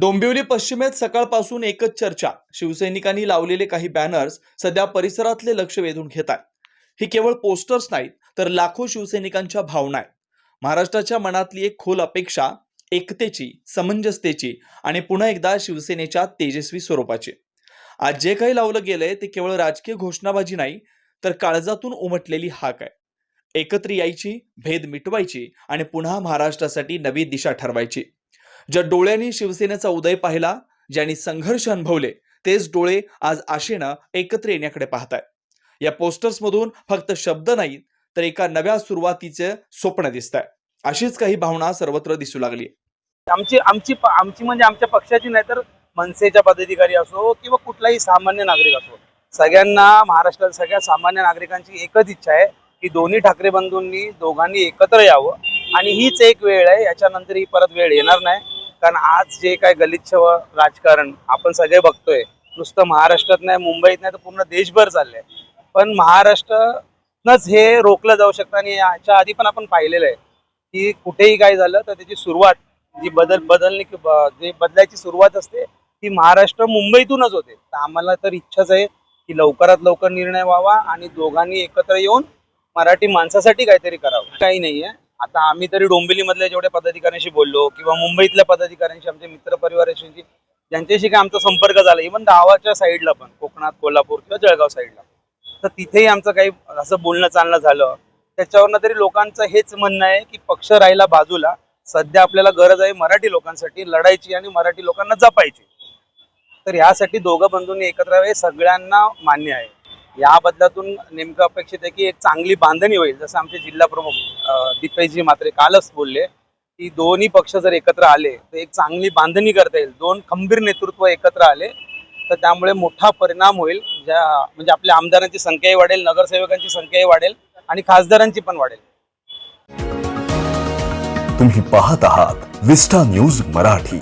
डोंबिवली पश्चिमेत सकाळपासून एकच चर्चा. शिवसैनिकांनी लावलेले काही बॅनर्स सध्या परिसरातले लक्ष वेधून घेत आहेत. ही केवळ पोस्टर्स नाहीत तर लाखो शिवसैनिकांच्या भावना आहेत. महाराष्ट्राच्या मनातली एक खोल अपेक्षा एकतेची समंजसतेची आणि पुन्हा एकदा शिवसेनेच्या तेजस्वी स्वरूपाची. आज जे काही लावलं गेलंय ते केवळ राजकीय घोषणाबाजी नाही तर काळजातून उमटलेली हाक आहे. एकत्र यायची भेद मिटवायची आणि पुन्हा महाराष्ट्रासाठी नवी दिशा ठरवायची. ज्या डोळ्यांनी शिवसेनेचा उदय पाहिला ज्यांनी संघर्ष अनुभवले तेच डोळे आज आशेनं एकत्र येण्याकडे पाहताय या पोस्टर्समधून फक्त शब्द नाहीत तर एका नव्या सुरुवातीचे स्वप्न दिसत आहे अशीच काही भावना सर्वत्र दिसू लागली आमची आमची आमची म्हणजे आमच्या पक्षाची नाही तर मनसेच्या पदाधिकारी असो किंवा कुठलाही सामान्य नागरिक असो. सगळ्यांना महाराष्ट्रात सगळ्या सामान्य नागरिकांची एकच इच्छा आहे की दोन्ही ठाकरे बंधूंनी दोघांनी एकत्र यावं. आणि हीच एक वेळ आहे याच्यानंतर ही परत वेळ येणार नाही. कारण आज जे काय गलिच्छ व राजकारण आपण सगळे बघतोय नुसतं महाराष्ट्रात नाही मुंबईत नाही तर पूर्ण देशभर चाललंय. पण महाराष्ट्रनंच हे रोखलं जाऊ शकतं आणि याच्या आधी पण आपण पाहिलेलं आहे की कुठेही काय झालं तर त्याची सुरुवात जी बदल बदलणे जे बदलायची सुरुवात असते ती महाराष्ट्र मुंबईतूनच होते. तर आम्हाला तर इच्छाच आहे की लवकरात लवकर निर्णय व्हावा आणि दोघांनी एकत्र येऊन मराठी माणसासाठी काहीतरी करावं. काही नाहीये. आता आम्ही तरी डोंबिवलीमधल्या जेवढ्या पदाधिकाऱ्यांशी बोललो किंवा मुंबईतल्या पदाधिकाऱ्यांशी आमच्या मित्र परिवाराशी ज्यांच्याशी काय आमचा संपर्क झाला इव्हन गावाच्या साईडला पण कोकणात कोल्हापूर किंवा जळगाव साईडला तर तिथेही आमचं काही असं बोलणं चालणं झालं. त्याच्यावरनं तरी लोकांचं हेच म्हणणं आहे की पक्ष राहिला बाजूला सध्या आपल्याला गरज आहे मराठी लोकांसाठी लढायची आणि मराठी लोकांना जपायची. तर यासाठी दोघं बंधूंनी एकत्र यावे हे सगळ्यांना मान्य आहे. या बदलातून नेमकं अपेक्षित आहे की एक चांगली बांधणी होईल जसं आमचे जिल्हा प्रमुख अं, दीपेशजी मात्रे कालच बोलले की दोन्ही पक्ष जर एकत्र आले तर एक चांगली बांधणी करता येईल. दोन खंबीर नेतृत्व एकत्र आले तर त्यामुळे मोठा परिणाम होईल. ज्या म्हणजे आपल्या आमदारांची संख्याही वाढेल नगरसेवकांची संख्याही वाढेल आणि खासदारांची पण वाढेल. तुम्ही पाहत आहात विस्टा न्यूज मराठी.